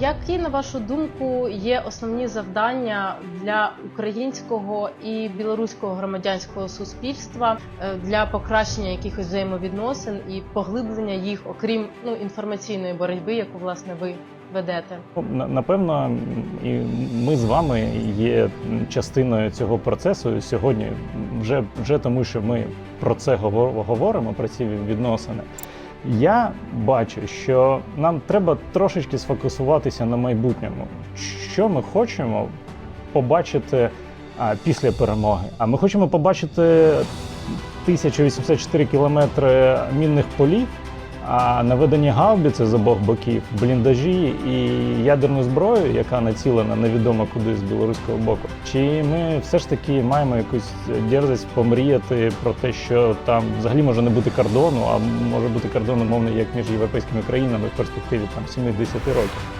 Які, на вашу думку, є основні завдання для українського і білоруського громадянського суспільства е, для покращення якихось взаємовідносин і поглиблення їх, окрім ну інформаційної боротьби, яку власне ви ведете? Напевно, і ми з вами є частиною цього процесу сьогодні, вже, вже тому, що ми про це говор- говоримо, про ці відносини. Я бачу, що нам треба трошечки сфокусуватися на майбутньому. Що ми хочемо побачити а, після перемоги? А ми хочемо побачити 1084 кілометри мінних полів, а наведені гаубіці з обох боків, бліндажі і ядерну зброю, яка націлена невідомо куди з білоруського боку. Чи ми все ж таки маємо якусь дерзость помріяти про те, що там взагалі може не бути кордону, а може бути кордон умовний як між європейськими країнами в перспективі там 7-10 років.